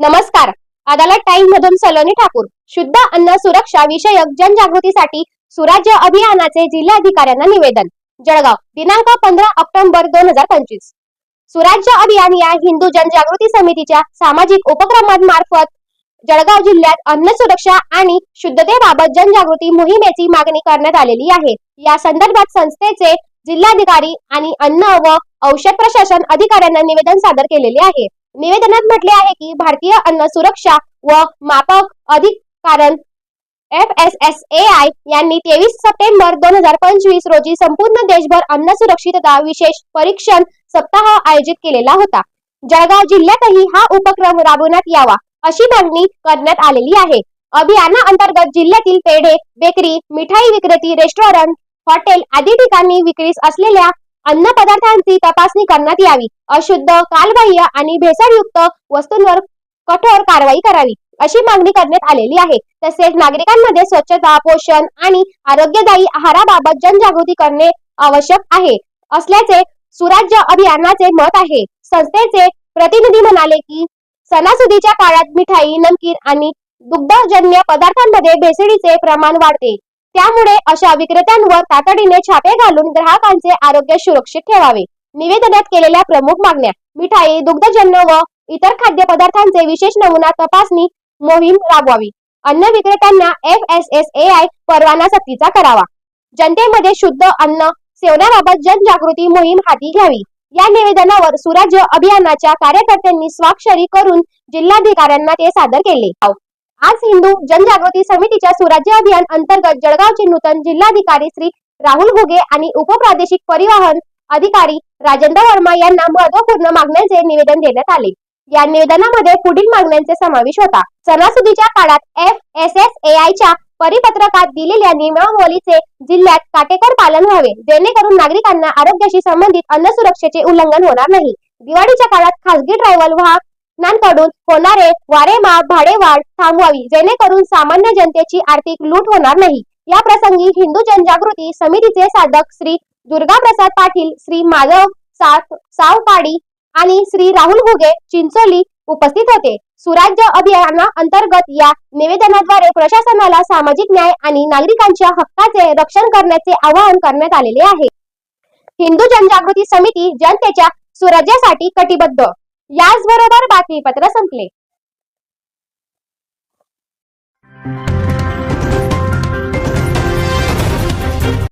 नमस्कार. अदालत टाइम मधून सलोनी ठाकूर शुद्ध अन्न सुरक्षा विषयक जनजागृतीसाठी सुराज्य अभियानाचे जिल्हाधिकाऱ्यांना निवेदन जळगाव दिनांक पंधरा ऑक्टोबर दोन हजार पंचवीस. सुराज्य अभियान या हिंदू जनजागृती समितीच्या सामाजिक उपक्रमांमार्फत जळगाव जिल्ह्यात अन्न सुरक्षा आणि शुद्धतेबाबत जनजागृती मोहिमेची मागणी करण्यात आलेली आहे. या संदर्भात संस्थेचे जिल्हाधिकारी आणि अन्न व औषध प्रशासन अधिकाऱ्यांना निवेदन सादर केलेले आहे. निवेदनात म्हटले आहे की भारतीय अन्न सुरक्षा व मापक अधिकारण F S S A I यांनी तेवीस सप्टेंबर दोन हजार पंचवीस रोजी संपूर्ण देशभर अन्न सुरक्षितता विशेष परीक्षण सप्ताह आयोजित केलेला होता. जळगाव जिल्ह्यातही हा उपक्रम राबवण्यात यावा अशी मागणी करण्यात आलेली आहे. अभियाना अंतर्गत जिल्ह्यातील पेढे बेकरी मिठाई विक्रेती रेस्टॉरंट हॉटेल आदी ठिकाणी विक्रीस असलेल्या अन्न पदार्थांची तपासणी करण्यात यावी. अशुद्ध कालबाह्य आणि भेसळयुक्त वस्तूंवर कठोर कारवाई करावी अशी मागणी करण्यात आलेली आहे. तसेच नागरिकांमध्ये स्वच्छता पोषण आणि आरोग्यदायी आहाराबाबत जनजागृती करणे आवश्यक आहे. असल्याचे सुराज्य अभियानाचे मत आहे. संस्थेचे प्रतिनिधी म्हणाले की सणासुदीच्या काळात मिठाई नमकीन आणि दुग्धजन्य पदार्थांमध्ये भेसळीचे प्रमाण वाढते. त्यामुळे अशा विक्रेत्यांवर तातडीने छापे घालून ग्राहकांचे आरोग्य सुरक्षित ठेवावे. निवेदनात केलेल्या प्रमुख मागण्या मिठाई दुग्धजन्य व इतर खाद्यपदार्थांचे विशेष नमुना तपासणी मोहीम राबवावी. अन्न विक्रेत्यांना F S S A I परवाना सक्तीचा करावा. जनतेमध्ये शुद्ध अन्न सेवनाबाबत जनजागृती मोहीम हाती घ्यावी. या निवेदनावर सुराज्य अभियानाच्या कार्यकर्त्यांनी स्वाक्षरी करून जिल्हाधिकाऱ्यांना ते सादर केले. आज हिंदू जनजागृती समितीच्या सुराज्य अभियान अंतर्गत जळगावचे नूतन जिल्हाधिकारी श्री राहुल घुगे आणि उपप्रादेशिक परिवहन अधिकारी राजेंद्र वर्मा यांना महत्त्वपूर्ण मागण्यांचे निवेदन देण्यात आले. या निवेदनामध्ये पुढील मागण्यांचे समावेश होता. सणासुदीच्या काळात एफ एस एस ए आयच्या परिपत्रकात दिलेल्या नियमावलीचे जिल्ह्यात काटेकोर पालन व्हावे. जेणेकरून नागरिकांना आरोग्याशी संबंधित अन्न सुरक्षेचे उल्लंघन होणार नाही. दिवाळीच्या काळात खासगी ट्रॅव्हल वाहनांकडून होणारे वारेमाप भाडेवाढ थांबवावी जेणेकरून सामान्य जनतेची आर्थिक लूट होणार नाही. या प्रसंगी हिंदू जनजागृती समितीचे साधक श्री दुर्गाप्रसाद पाटील श्री माधव सात सावकाडी आणि श्री राहुल घुगे चिंचोली उपस्थित होते. सुराज्य अभियाना अंतर्गत या निवेदनाद्वारे प्रशासनाला सामाजिक न्याय आणि नागरिकांच्या हक्काचे रक्षण करण्याचे आवाहन करण्यात आलेले आहे. हिंदू जनजागृती समिती जनतेच्या सुराज्यासाठी कटिबद्ध याचबरोबर बातमीपत्र संपले.